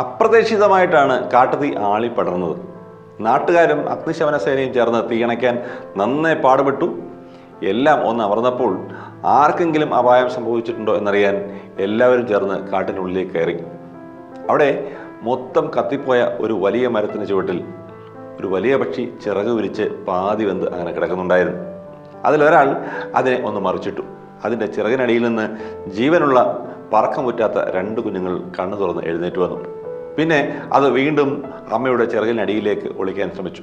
അപ്രതീക്ഷിതമായിട്ടാണ് കാട്ടുതീ ആളിപ്പടർന്നത് നാട്ടുകാരും അഗ്നിശമന സേനയും ചേർന്ന് തീയണയ്ക്കാൻ നന്നേ പാടുപെട്ടു. എല്ലാം ഒന്ന് അമർന്നപ്പോൾ ആർക്കെങ്കിലും അപായം സംഭവിച്ചിട്ടുണ്ടോ എന്നറിയാൻ എല്ലാവരും ചേർന്ന് കാട്ടിനുള്ളിലേക്ക് കയറി. അവിടെ മൊത്തം കത്തിപ്പോയ ഒരു വലിയ മരത്തിന് ചുവട്ടിൽ ഒരു വലിയ പക്ഷി ചിറക് വിരിച്ച് പാതി വെന്ത് അങ്ങനെ കിടക്കുന്നുണ്ടായിരുന്നു. അതിലൊരാൾ അതിനെ ഒന്ന് മറിച്ചിട്ടു. അതിന്റെ ചിറകിനടിയിൽ നിന്ന് ജീവനുള്ള പറക്കമുറ്റാത്ത രണ്ട് കുഞ്ഞുങ്ങൾ കണ്ണു തുറന്ന് എഴുന്നേറ്റ് വന്നു. പിന്നെ അത് വീണ്ടും അമ്മയുടെ ചിറകിനടിയിലേക്ക് ഒളിക്കാൻ ശ്രമിച്ചു.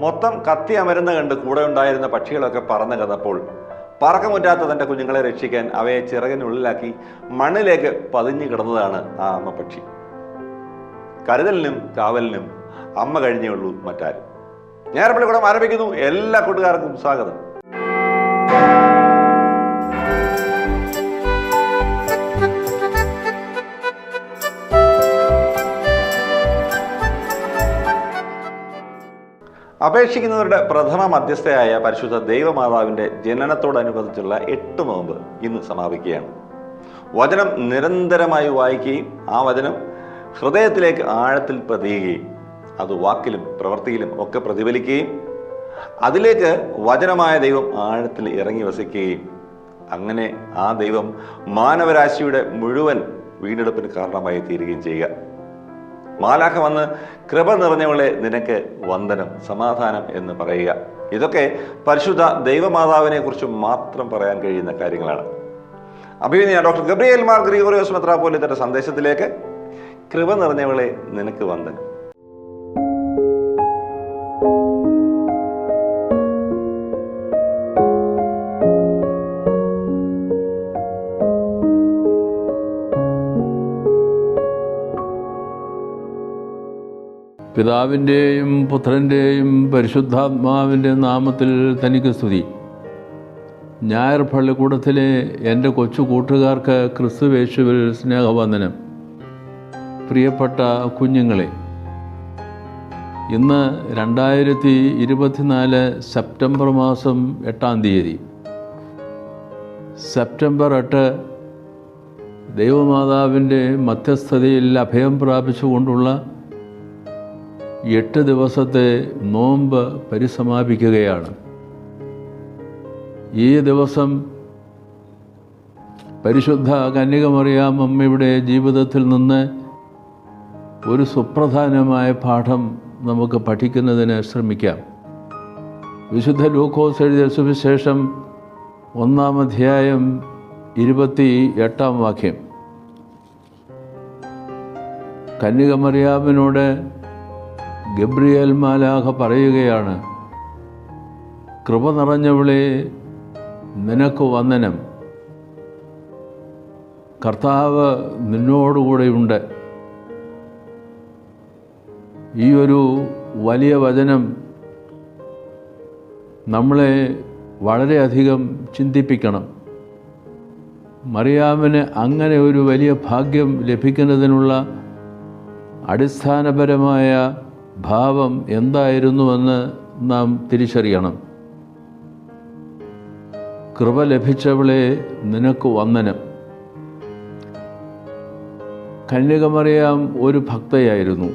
മൊത്തം കത്തി അമരുന്ന കണ്ട് കൂടെ ഉണ്ടായിരുന്ന പക്ഷികളൊക്കെ പറന്നു കന്നപ്പോൾ പറക്കമുറ്റാത്ത തന്റെ കുഞ്ഞുങ്ങളെ രക്ഷിക്കാൻ അവയെ ചിറകിനുള്ളിലാക്കി മണ്ണിലേക്ക് പതിഞ്ഞു കിടന്നതാണ് ആ അമ്മ പക്ഷി. കരുതലിനും കാവലിനും അമ്മ കഴിഞ്ഞേ ഉള്ളൂ മറ്റാരും. ഞായറപ്പള്ളിക്കൂടം ആരംഭിക്കുന്നു. എല്ലാ കൂട്ടുകാർക്കും സ്വാഗതം. അപേക്ഷിക്കുന്നവരുടെ പ്രഥമ മധ്യസ്ഥയായ പരിശുദ്ധ ദൈവമാതാവിന്റെ ജനനത്തോടനുബന്ധിച്ചുള്ള എട്ട് നോമ്പ് ഇന്ന് സമാപിക്കുകയാണ്. വചനം നിരന്തരമായി വായിക്കുകയും ആ വചനം ഹൃദയത്തിലേക്ക് ആഴത്തിൽ പതിയുകയും അത് വാക്കിലും പ്രവൃത്തിയിലും ഒക്കെ പ്രതിഫലിക്കുകയും അതിലേക്ക് വചനമായ ദൈവം ആഴത്തിൽ ഇറങ്ങി വസിക്കുകയും അങ്ങനെ ആ ദൈവം മാനവരാശിയുടെ മുഴുവൻ വീണ്ടെടുപ്പിന് കാരണമായി തീരുകയും ചെയ്യുക. മാലാഖ വന്ന് കൃപ നിറഞ്ഞവളെ നിനക്ക് വന്ദനം സമാധാനം എന്ന് പറയുക. ഇതൊക്കെ പരിശുദ്ധ ദൈവമാതാവിനെ കുറിച്ച് മാത്രം പറയാൻ കഴിയുന്ന കാര്യങ്ങളാണ്. അഭിനയ ഡോക്ടർ ഗബ്രിയേൽ മാർ ഗ്രിഗോറിയോസ് തന്റെ സന്ദേശത്തിലേക്ക് കൃപ നിറഞ്ഞവളെ നിനക്ക് വന്ദനം. പിതാവിന്റെയും പുത്രന്റെയും പരിശുദ്ധാത്മാവിന്റെ നാമത്തിൽ തനിക്ക് സ്തുതി. ഞായർ പള്ളിക്കൂടത്തിലെ എന്റെ കൊച്ചു കൂട്ടുകാർക്ക് ക്രിസ്തുവേശുവിൽ സ്നേഹവന്ദനം. പ്രിയപ്പെട്ട കുഞ്ഞുങ്ങളെ ഇന്ന് രണ്ടായിരത്തി ഇരുപത്തിനാല് സെപ്റ്റംബർ മാസം എട്ടാം തീയതി. സെപ്റ്റംബർ എട്ട് ദൈവമാതാവിന്റെ മധ്യസ്ഥതയിൽ അഭയം പ്രാപിച്ചുകൊണ്ടുള്ള എട്ട് ദിവസത്തെ നോമ്പ് പരിസമാപിക്കുകയാണ്. ഈ ദിവസം പരിശുദ്ധ കന്യകമറിയാം അമ്മയുടെ ജീവിതത്തിൽ നിന്ന് ഒരു സുപ്രധാനമായ പാഠം നമുക്ക് പഠിക്കുന്നതിന് ശ്രമിക്കാം. വിശുദ്ധ ലൂക്കോസ് എഴുതിയ സുവിശേഷം ഒന്നാം അധ്യായം ഇരുപത്തി എട്ടാം വാക്യം. കന്യകമറിയാമിനോട് ഗബ്രിയേൽ മാലാഖ പറയുകയാണ് കൃപ നിറഞ്ഞവളെ നിനക്ക് വന്ദനം. കർത്താവ് നിന്നോടുകൂടെയുണ്ട് ഈ ഒരു വലിയ വചനം നമ്മളെ വളരെയധികം ചിന്തിപ്പിക്കണം. മറിയാമിന് അങ്ങനെ ഒരു വലിയ ഭാഗ്യം ലഭിക്കുന്നതിനുള്ള അടിസ്ഥാനപരമായ ഭാവം എന്തായിരുന്നുവെന്ന് നാം തിരിച്ചറിയണം. കൃപ ലഭിച്ചവളെ നിനക്ക് വന്ദനം. കന്യകമറിയാം ഒരു ഭക്തയായിരുന്നു.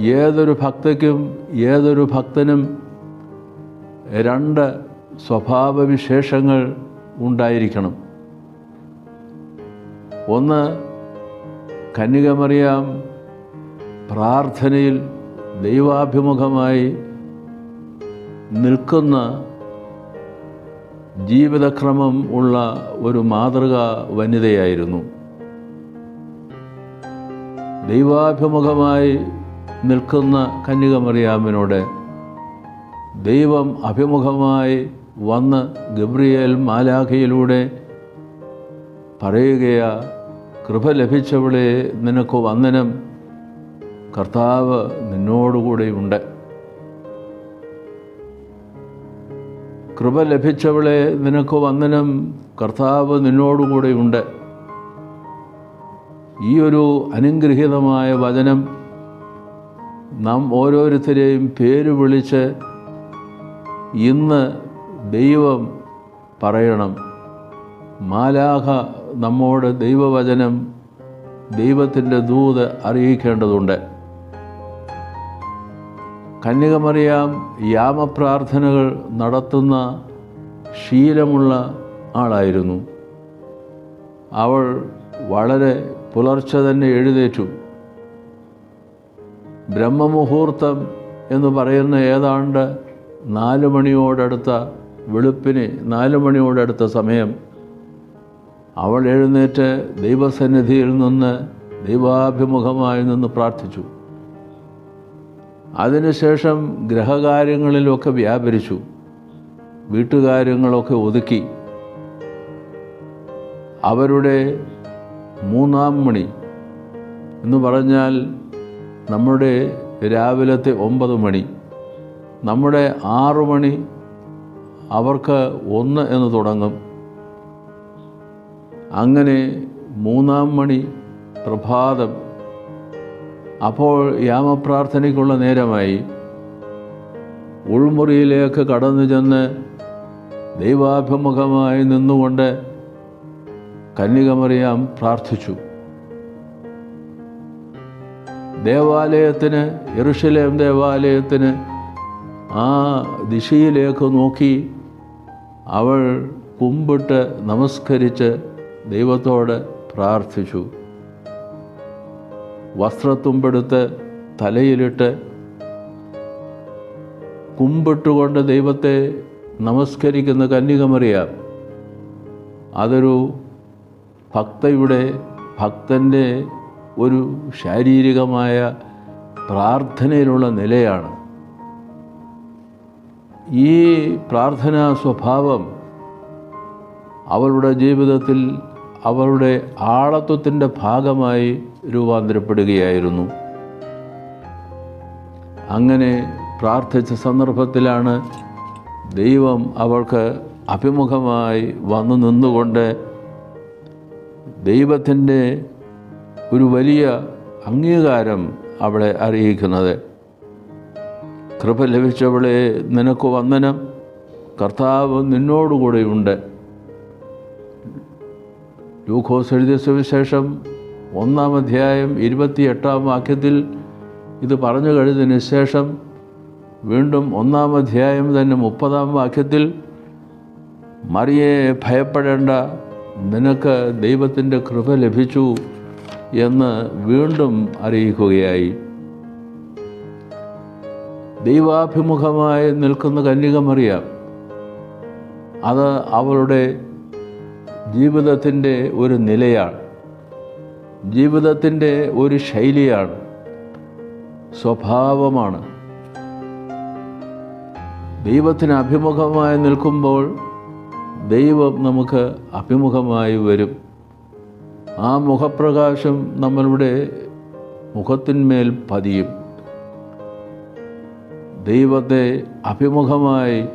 ഏതൊരു ഭക്തയ്ക്കും ഏതൊരു ഭക്തനും രണ്ട് സ്വഭാവവിശേഷങ്ങൾ ഉണ്ടായിരിക്കണം. ഒന്ന് കന്യകമറിയാം പ്രാർത്ഥനയിൽ ദൈവാഭിമുഖമായി നിൽക്കുന്ന ജീവിതക്രമം ഉള്ള ഒരു മാതൃക വനിതയായിരുന്നു. ദൈവാഭിമുഖമായി നിൽക്കുന്ന കന്യകമറിയാമിനോട് ദൈവം അഭിമുഖമായി വന്ന് ഗബ്രിയേൽ മാലാഖയിലൂടെ പറയുകയാ കൃപ ലഭിച്ചവളെ നിനക്ക് വന്ദനം. കർത്താവ് നിന്നോടുകൂടെയുണ്ട്. കൃപ ലഭിച്ചവളെ നിനക്ക് വന്ദനം. കർത്താവ് നിന്നോടുകൂടെയുണ്ട്. ഈ ഒരു അനുഗ്രഹീതമായ വചനം നാം ഓരോരുത്തരെയും പേര് വിളിച്ച് ഇന്ന് ദൈവം പറയണം. മാലാഹ നമ്മോട് ദൈവവചനം ദൈവത്തിന്റെ ദൂത് അറിയിക്കേണ്ടതുണ്ട്. കന്യകമറിയാം യാമപ്രാർത്ഥനകൾ നടത്തുന്ന ശീലമുള്ള ആളായിരുന്നു. അവൾ വളരെ പുലർച്ചെ തന്നെ എഴുന്നേറ്റു. ബ്രഹ്മമുഹൂർത്തം എന്ന് പറയുന്ന ഏതാണ്ട് നാല് മണിയോടടുത്ത വെളുപ്പിന് നാല് മണിയോടടുത്ത സമയം അവൾ എഴുന്നേറ്റ് ദൈവസന്നിധിയിൽ നിന്ന് ദൈവാഭിമുഖമായി നിന്ന് പ്രാർത്ഥിച്ചു. അതിനുശേഷം ഗ്രഹകാര്യങ്ങളിലൊക്കെ വ്യാപരിച്ചു. വീട്ടുകാര്യങ്ങളൊക്കെ ഒതുക്കി. അവരുടെ മൂന്നാം മണി എന്ന് പറഞ്ഞാൽ നമ്മുടെ രാവിലത്തെ ഒമ്പത് മണി. നമ്മുടെ ആറു മണി അവർക്ക് ഒന്ന് എന്ന് തുടങ്ങും. അങ്ങനെ മൂന്നാം മണി പ്രഭാതം അപ്പോൾ യാമപ്രാർത്ഥനയ്ക്കുള്ള നേരമായി ഉൾമുറിയിലേക്ക് കടന്നു ചെന്ന് ദൈവാഭിമുഖമായി നിന്നുകൊണ്ട് കന്യകമറിയാം പ്രാർത്ഥിച്ചു. ദേവാലയത്തിന് യെറുഷലേം ദേവാലയത്തിന് ആ ദിശയിലേക്ക് നോക്കി അവൾ കുമ്പിട്ട് നമസ്കരിച്ച് ദൈവത്തോട് പ്രാർത്ഥിച്ചു. വസ്ത്രത്തുമ്പെടുത്ത് തലയിലിട്ട് കുമ്പിട്ടുകൊണ്ട് ദൈവത്തെ നമസ്കരിക്കുന്ന കന്യകമറിയ. അതൊരു ഭക്തയുടെ ഭക്തന്റെ ഒരു ശാരീരികമായ പ്രാർത്ഥനയിലുള്ള നിലയാണ്. ഈ പ്രാർത്ഥനാ സ്വഭാവം അവളുടെ ജീവിതത്തിൽ അവളുടെ ആളത്വത്തിന്റെ ഭാഗമായി രൂപാന്തരപ്പെടുകയായിരുന്നു. അങ്ങനെ പ്രാർത്ഥിച്ച സന്ദർഭത്തിലാണ് ദൈവം അവൾക്ക് അഭിമുഖമായി വന്നു നിന്നുകൊണ്ട് ദൈവത്തിന്റെ ഒരു വലിയ അംഗീകാരം അവളെ അറിയിക്കുന്നത്. കൃപ ലഭിച്ചവളെ നിനക്ക് വന്ദനം. കർത്താവ് നിന്നോടുകൂടെയുണ്ട്. ലൂക്കോസ് എഴുതിയ സുവിശേഷം ഒന്നാം അധ്യായം ഇരുപത്തിയെട്ടാം വാക്യത്തിൽ ഇത് പറഞ്ഞു കഴിഞ്ഞതിന് ശേഷം വീണ്ടും ഒന്നാം അധ്യായം തന്നെ മുപ്പതാം വാക്യത്തിൽ മറിയെ ഭയപ്പെടേണ്ട നിനക്ക് ദൈവത്തിന്റെ കൃപ ലഭിച്ചു എന്ന് വീണ്ടും അറിയിക്കുകയായി. ദൈവാഭിമുഖമായി നിൽക്കുന്ന കന്യക മറിയാം അത് അവളുടെ ജീവിതത്തിന്റെ ഒരു നിലയാണ്. ജീവിതത്തിന്റെ ഒരു ശൈലിയാണ്. സ്വഭാവമാണ്. ദൈവത്തിന് അഭിമുഖമായി നിൽക്കുമ്പോൾ ദൈവം നമുക്ക് അഭിമുഖമായി വരും. ആ മുഖപ്രകാശം നമ്മളുടെ മുഖത്തിന്മേൽ പതിയും. ദൈവത്തെ അഭിമുഖമായി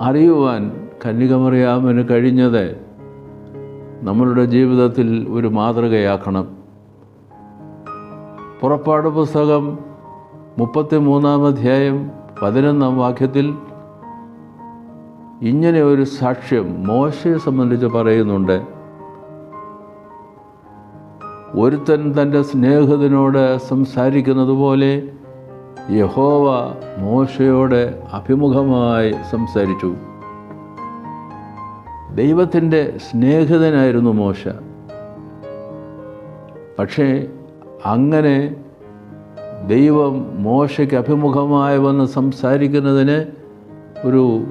അറിയുവാൻ കന്യകമറിയാമന് കഴിഞ്ഞത് നമ്മളുടെ ജീവിതത്തിൽ ഒരു മാതൃകയാക്കണം. പുറപ്പാട് പുസ്തകം മുപ്പത്തി മൂന്നാം അധ്യായം പതിനൊന്നാം വാക്യത്തിൽ ഇങ്ങനെ ഒരു സാക്ഷ്യം മോശയെ സംബന്ധിച്ച് പറയുന്നുണ്ട്. ഒരുത്തൻ തന്റെ സ്നേഹിതനോട് സംസാരിക്കുന്നത് പോലെ യഹോവ മോശയോട് അഭിമുഖമായി സംസാരിച്ചു. ദൈവത്തിന്റെ സ്നേഹിതനായിരുന്നു മോശ. പക്ഷേ അങ്ങനെ ദൈവം മോശയ്ക്ക് അഭിമുഖമായി വന്ന് സംസാരിക്കുന്നതിന് ഒരു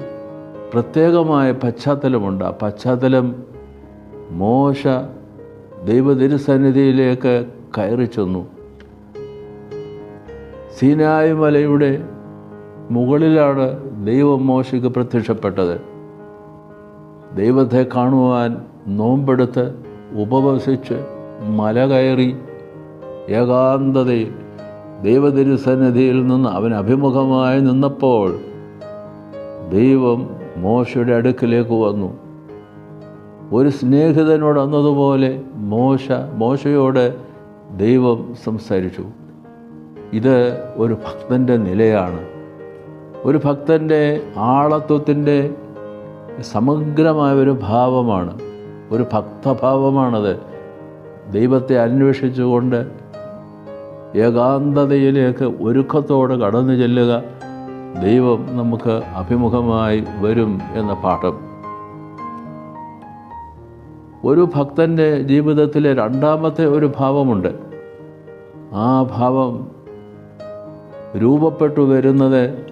പ്രത്യേകമായ പശ്ചാത്തലമുണ്ട്. ആ പശ്ചാത്തലം മോശ ദൈവതിരുസന്നിധിയിലേക്ക് കയറി ചെന്നു. സീനായ് മലയുടെ മുകളിലാണ് ദൈവം മോശയ്ക്ക് പ്രത്യക്ഷപ്പെട്ടത്. ദൈവത്തെ കാണുവാൻ നോമ്പെടുത്ത് ഉപവസിച്ച് മല കയറി ഏകാന്തതയിൽ ദൈവതിരുസന്നിധിയിൽ നിന്ന് അവൻ അഭിമുഖമായി നിന്നപ്പോൾ ദൈവം മോശയുടെ അടുക്കിലേക്ക് വന്നു. ഒരു സ്നേഹിതനോട് എന്നതുപോലെ മോശ മോശയോട് ദൈവം സംസാരിച്ചു. ഇത് ഒരു ഭക്തന്റെ നിലയാണ്. ഒരു ഭക്തന്റെ ആളത്വത്തിന്റെ സമഗ്രമായ ഒരു ഭാവമാണ് ഒരു ഭക്തഭാവമാണത്. ദൈവത്തെ അന്വേഷിച്ചുകൊണ്ട് ഏകാന്തതയിലേക്ക് ഒരുക്കത്തോടെ കടന്നു ചെല്ലുക ദൈവം നമുക്ക് അഭിമുഖമായി വരും എന്ന പാഠം. ഒരു ഭക്തന്റെ ജീവിതത്തിലെ രണ്ടാമത്തെ ഒരു ഭാവമുണ്ട്. ആ ഭാവം രൂപപ്പെട്ടു വരുന്നത്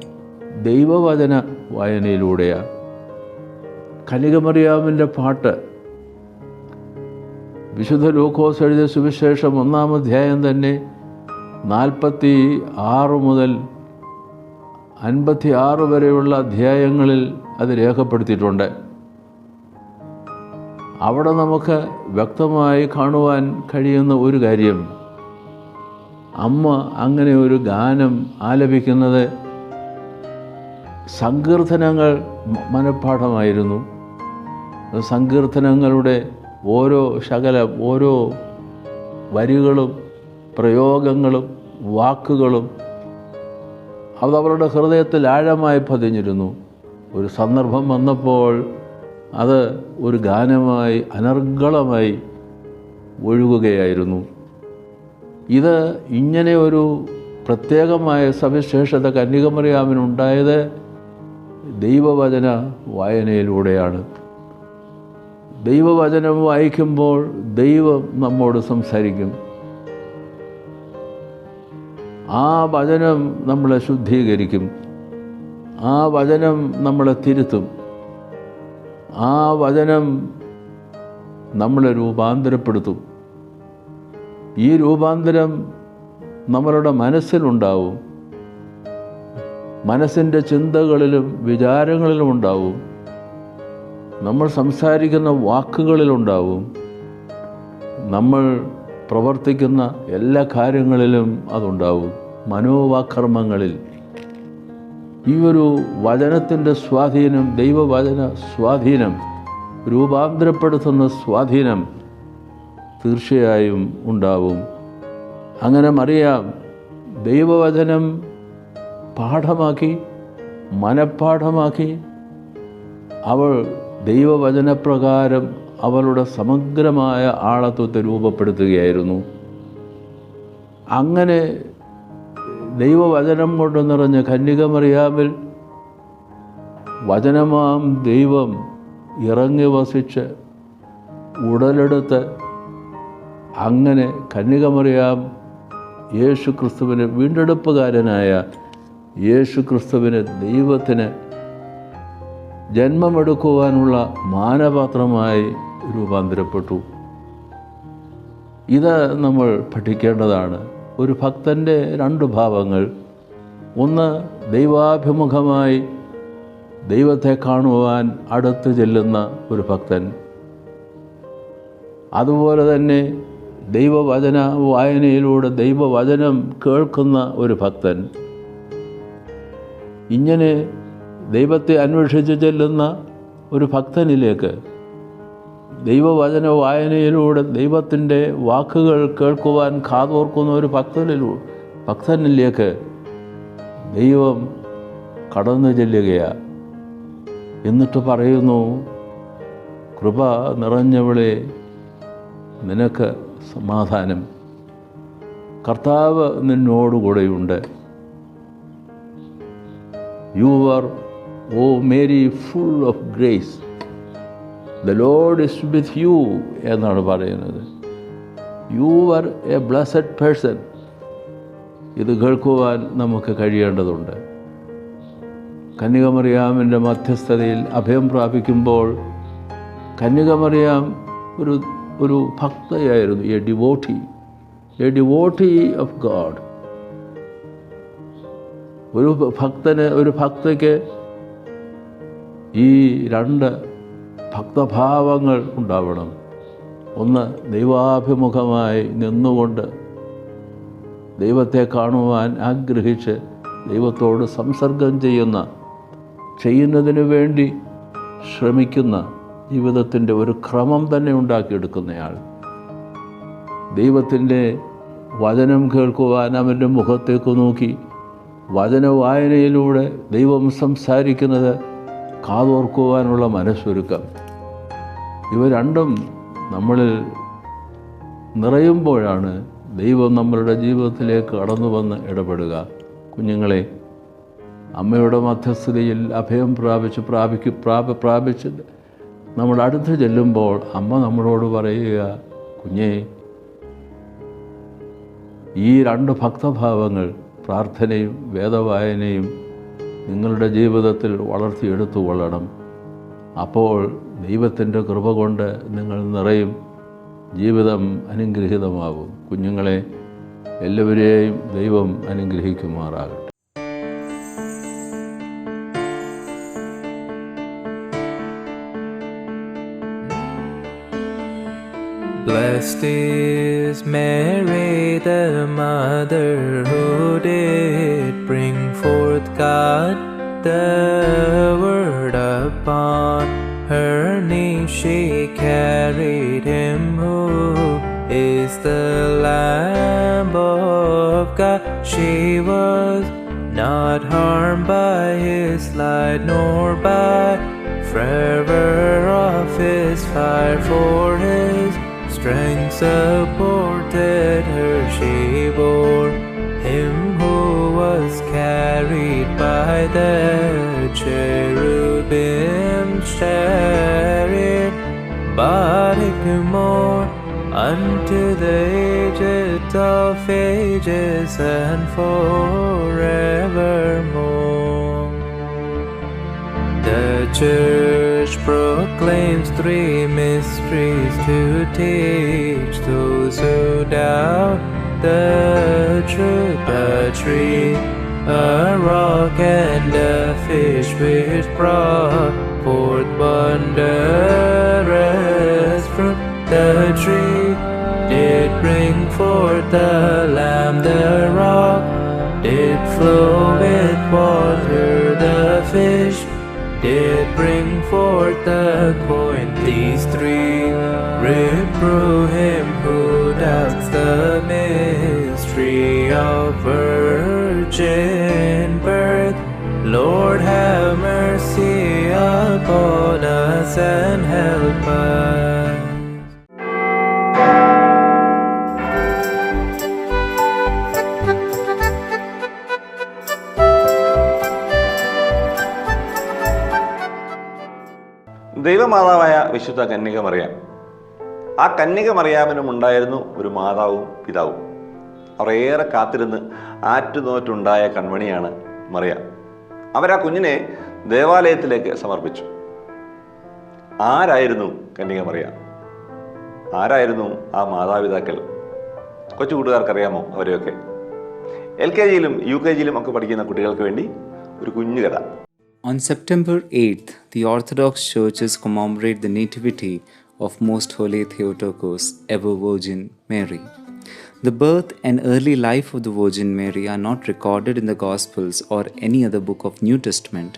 ദൈവവചന വായനയിലൂടെയാണ്. കനികമറിയാമിന്റെ പാട്ട്. വിശുദ്ധ ലൂക്കോസ് എഴുതിയ സുവിശേഷം ഒന്നാം അധ്യായം തന്നെ നാൽപ്പത്തി ആറ് മുതൽ അൻപത്തി ആറ് വരെയുള്ള അധ്യായങ്ങളിൽ അത് രേഖപ്പെടുത്തിയിട്ടുണ്ട്. അവിടെ നമുക്ക് വ്യക്തമായി കാണുവാൻ കഴിയുന്ന ഒരു കാര്യം. അമ്മ അങ്ങനെ ഒരു ഗാനം ആലപിക്കുന്നത് സങ്കീർത്തനങ്ങൾ മനഃപ്പാഠമായിരുന്നു. സങ്കീർത്തനങ്ങളുടെ ഓരോ ശകലം ഓരോ വരികളും പ്രയോഗങ്ങളും വാക്കുകളും അത് അവരുടെ ഹൃദയത്തിൽ ആഴമായി പതിഞ്ഞിരുന്നു. ഒരു സന്ദർഭം വന്നപ്പോൾ അത് ഒരു ഗാനമായി അനർഗളമായി ഒഴുകുകയായിരുന്നു. ഇത് ഇങ്ങനെ ഒരു പ്രത്യേകമായ സവിശേഷത കന്യകമറിയാമിനുണ്ടായത് ദൈവവചന വായനയിലൂടെയാണ്. ദൈവവചനം വായിക്കുമ്പോൾ ദൈവം നമ്മോട് സംസാരിക്കും. ആ വചനം നമ്മളെ ശുദ്ധീകരിക്കും. ആ വചനം നമ്മളെ തിരുത്തും. ആ വചനം നമ്മളെ രൂപാന്തരപ്പെടുത്തും. ഈ രൂപാന്തരം നമ്മളുടെ മനസ്സിലുണ്ടാവും. മനസ്സിന്റെ ചിന്തകളിലും വിചാരങ്ങളിലും ഉണ്ടാവും. നമ്മൾ സംസാരിക്കുന്ന വാക്കുകളിലുണ്ടാവും. നമ്മൾ പ്രവർത്തിക്കുന്ന എല്ലാ കാര്യങ്ങളിലും അതുണ്ടാവും. മനോവാക്രമങ്ങളിൽ. ഈ ഒരു വചനത്തിന്റെ സ്വാധീനം ദൈവവചന സ്വാധീനം രൂപാന്തരപ്പെടുത്തുന്ന സ്വാധീനം തീർച്ചയായും ഉണ്ടാവും. അങ്ങനെ മറിയാം ദൈവവചനം പാഠമാക്കി മനഃപ്പാഠമാക്കി അവൾ ദൈവവചനപ്രകാരം അവളുടെ സമഗ്രമായ ആളത്വത്തെ രൂപപ്പെടുത്തുകയായിരുന്നു. അങ്ങനെ ദൈവവചനം കൊണ്ട് നിറഞ്ഞ കന്യകമറിയാമിൽ വചനമാം ദൈവം ഇറങ്ങി വസിച്ച് ഉടലെടുത്ത് അങ്ങനെ കന്യകമറിയാം യേശു ക്രിസ്തുവിന് വീണ്ടെടുപ്പുകാരനായ യേശു ക്രിസ്തുവിന് ദൈവത്തിന് ജന്മമെടുക്കുവാനുള്ള മാനപാത്രമായി രൂപാന്തരപ്പെട്ടു. ഇത് നമ്മൾ പഠിക്കേണ്ടതാണ്. ഒരു ഭക്തന്റെ രണ്ട് ഭാവങ്ങൾ. ഒന്ന് ദൈവാഭിമുഖമായി ദൈവത്തെ കാണുവാൻ അടുത്ത് ചെല്ലുന്ന ഒരു ഭക്തൻ. അതുപോലെ തന്നെ ദൈവവചന വായനയിലൂടെ ദൈവവചനം കേൾക്കുന്ന ഒരു ഭക്തൻ. ഇങ്ങനെ ദൈവത്തെ അന്വേഷിച്ച് ചെല്ലുന്ന ഒരു ഭക്തനിലേക്ക് ദൈവവചന വായനയിലൂടെ ദൈവത്തിന്റെ വാക്കുകൾ കേൾക്കുവാൻ കാതോർക്കുന്ന ഒരു ഭക്തനിലൂ ഭക്തനിലേക്ക് ദൈവം കടന്നു ചെല്ലുകയാണ് എന്നിട്ട് പറയുന്നു കൃപ നിറഞ്ഞവളെ നിനക്ക് സമാധാനം. കർത്താവ് നിന്നോടുകൂടെയുണ്ട്. You O Mary full of grace the Lord is with you എന്നാണ് പറയുന്നത്. You are a blessed person ഇത് കേൾക്കുവാൻ നമുക്ക് കഴിയേണ്ടതുണ്ട്. കന്യകമറിയാമിന്റെ മധ്യസ്ഥതയിൽ അഭയം പ്രാപിക്കുമ്പോൾ കന്യകമറിയാം ഒരു ഒരു ഭക്തയായിരുന്നു a devotee a devotee of God ഒരു ഭക്തന് ഒരു ഭക്തയ്ക്ക് ഈ രണ്ട് ഭക്തഭാവങ്ങൾ ഉണ്ടാവണം. ഒന്ന് ദൈവാഭിമുഖമായി നിന്നുകൊണ്ട് ദൈവത്തെ കാണുവാൻ ആഗ്രഹിച്ച് ദൈവത്തോട് സംസർഗം ചെയ്യുന്ന ചെയ്യുന്നതിന് വേണ്ടി ശ്രമിക്കുന്ന ജീവിതത്തിന്റെ ഒരു ക്രമം തന്നെ ഉണ്ടാക്കിയെടുക്കുന്നയാൾ. ദൈവത്തിന്റെ വചനം കേൾക്കുവാൻ അവന്റെ മുഖത്തേക്ക് നോക്കി വചന വായനയിലൂടെ ദൈവം സംസാരിക്കുന്നത് കാതോർക്കുവാനുള്ള മനസ്സൊരുക്കം. ഇവ രണ്ടും നമ്മളിൽ നിറയുമ്പോഴാണ് ദൈവം നമ്മളുടെ ജീവിതത്തിലേക്ക് കടന്നു വന്ന് ഇടപെടുക. കുഞ്ഞുങ്ങളെ അമ്മയുടെ മധ്യസ്ഥതയിൽ അഭയം പ്രാപിച്ച് പ്രാപിക്ക് പ്രാപ പ്രാപിച്ച് നമ്മൾ അടുത്ത് ചെല്ലുമ്പോൾ അമ്മ നമ്മളോട് പറയുക കുഞ്ഞേ ഈ രണ്ട് ഭക്തഭാവങ്ങൾ പ്രാർത്ഥനയും വേദവായനയും നിങ്ങളുടെ ജീവിതത്തിൽ വളർത്തിയെടുത്തു കൊള്ളണം. അപ്പോൾ ദൈവത്തിന്റെ കൃപ കൊണ്ട് നിങ്ങൾ നിറയും. ജീവിതം അനുഗ്രഹീതമാവും കുഞ്ഞുങ്ങളെ എല്ലാവരെയും ദൈവം അനുഗ്രഹിക്കുമാറാകട്ടെ. Blessed is Mary, the mother who did God, the Word upon her knee. She carried him who is the Lamb of God. She was not harmed by his light nor by fervor of his fire for his strength supported her she bore by the cherubim chariot but it more unto the ages of ages and forevermore the church proclaims three mysteries to teach those who doubt the truth. A tree, a rock, and a fish which brought forth wondrous fruit. The tree did bring forth the lamb, the rock did flow with water, the fish did bring forth the coin. These three reprove him who doubts the mystery of virgin birth. Lord, have mercy upon us and help us. ദൈവമാതാവായ വിശുദ്ധ കന്യക മറിയാം. ആ കന്യക മറിയാമിനും ഉണ്ടായിരുന്നു ഒരു മാതാവും പിതാവും. അവർ ഏറെ കാത്തിരുന്ന് ആറ്റുനോറ്റുണ്ടായ കൺമണിയാണ് മറിയാം. അവരാ കുഞ്ഞിനെ ദേവാലയത്തിലേക്ക് സമർപ്പിച്ചു. ആരായിരുന്നു കന്യക മറിയ? ആരായിരുന്നു ആ മാതാപിതാക്കൾ? കൊച്ചു കൂട്ടുകാർക്കറിയാമോ അവരെയൊക്കെ? എൽ കെ ജിയിലും യു കെ ജിയിലും ഒക്കെ പഠിക്കുന്ന കുട്ടികൾക്ക് വേണ്ടി ഒരു കുഞ്ഞു കഥ. On September 8th, the orthodox churches commemorate the nativity of most Holy Theotokos, ever Virgin Mary. The birth and early life of the Virgin Mary are not recorded in the Gospels or any other book of New Testament.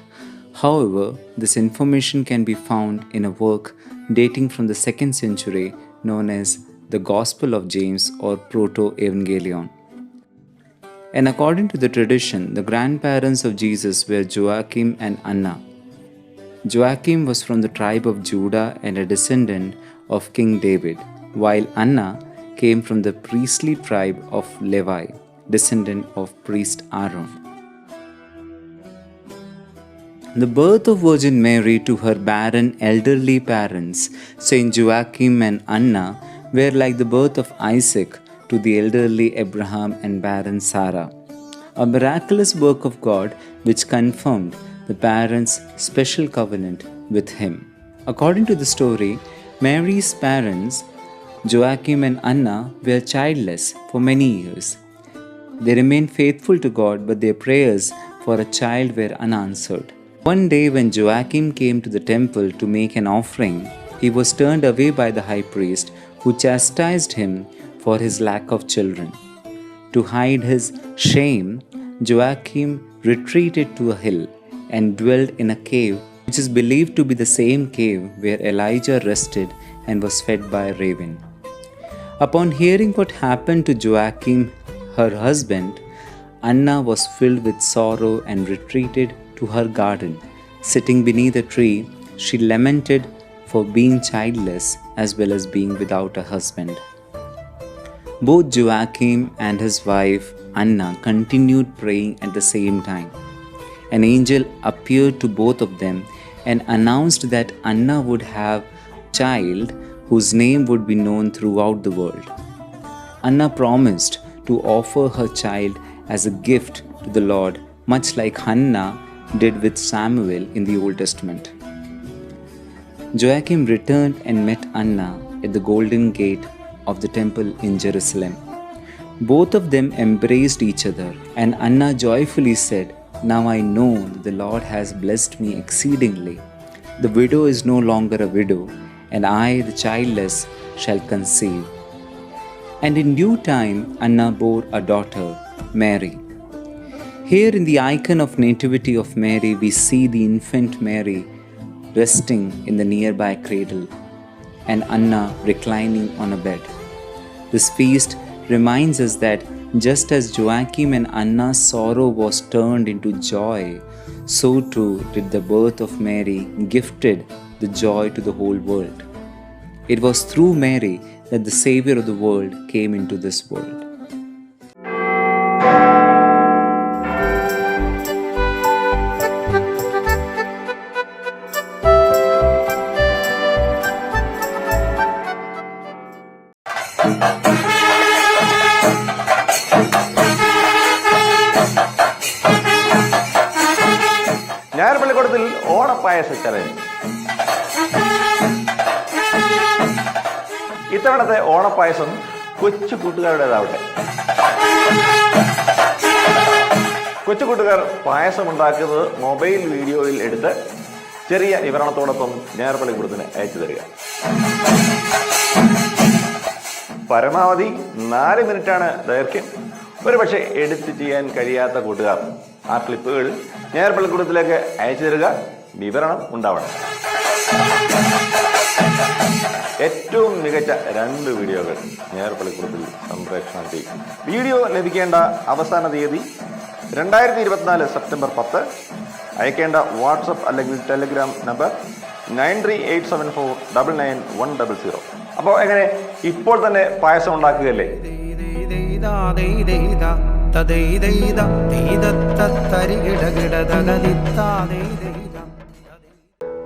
However, this information can be found in a work dating from the 2nd century known as the Gospel of James or Proto Evangelion. And according to the tradition, the grandparents of Jesus were Joachim and Anna. Joachim was from the tribe of Judah and a descendant of King David, while Anna came from the priestly tribe of Levi, descendant of priest Aaron. The birth of Virgin Mary to her barren elderly parents, Saint Joachim and Anna, were like the birth of Isaac to the elderly Abraham and barren Sarah. A miraculous work of God which confirmed the parents' special covenant with Him. According to the story, Mary's parents, Joachim and Anna, were childless for many years. They remained faithful to God, but their prayers for a child were unanswered. One day, when Joachim came to the temple to make an offering, he was turned away by the high priest, who chastised him for his lack of children. To hide his shame, Joachim retreated to a hill and dwelt in a cave, which is believed to be the same cave where Elijah rested and was fed by a raven. Upon hearing what happened to Joachim, her husband, Anna was filled with sorrow and retreated to her garden. Sitting beneath a tree, she lamented for being childless as well as being without a husband. Both Joachim and his wife Anna continued praying at the same time. An angel appeared to both of them and announced that Anna would have child whose name would be known throughout the world. Anna promised to offer her child as a gift to the Lord, much like Hannah did with Samuel in the Old Testament. Joachim returned and met Anna at the golden gate of the temple in Jerusalem. Both of them embraced each other, and Anna joyfully said, Now I know that the Lord has blessed me exceedingly. The widow is no longer a widow, and I, the childless, shall conceive. And in due time, Anna bore a daughter, Mary. Here in the icon of Nativity of Mary, we see the infant Mary resting in the nearby cradle and Anna reclining on a bed. This feast reminds us that just as Joachim and Anna's sorrow was turned into joy, so too did the birth of Mary gifted the joy to the whole world. It was through Mary that the Savior of the world came into this world. ഞായർ പള്ളിക്കൂടത്തിൽ ഓണപ്പായസ challenge ഇത്തവണത്തെ ഓണപ്പായസം കൊച്ചു കൂട്ടുകാരുടേതാവട്ടെ. കൊച്ചു കൂട്ടുകാർ പായസം ഉണ്ടാക്കുന്നത് mobile വീഡിയോയിൽ എടുത്ത് ചെറിയ വിവരണത്തോടൊപ്പം നേർപ്പള്ളി കുടുത്തിന് അയച്ചു തരിക. പരമാവധി നാല് മിനിറ്റാണ് ദൈർഘ്യം. ഒരുപക്ഷെ എഡിറ്റ് ചെയ്യാൻ കഴിയാത്ത കൂട്ടുകാർ ആ ക്ലിപ്പുകൾ ഞായർ പള്ളിക്കൂടത്തിലേക്ക് അയച്ചു തരിക. വിവരണം ഉണ്ടാവണം. ഏറ്റവും മികച്ച രണ്ട് വീഡിയോകൾ ഞായർ പള്ളിക്കൂടത്തിൽ സംപ്രേഷണം ചെയ്യും വീഡിയോ ലഭിക്കേണ്ട അവസാന തീയതി രണ്ടായിരത്തി ഇരുപത്തിനാല് സെപ്റ്റംബർ പത്ത് അയക്കേണ്ട വാട്സപ്പ് അല്ലെങ്കിൽ Telegram number nine three eight seven four double nine one double zero അപ്പോൾ എങ്ങനെ ഇപ്പോൾ തന്നെ പായസം ഉണ്ടാക്കുകയല്ലേ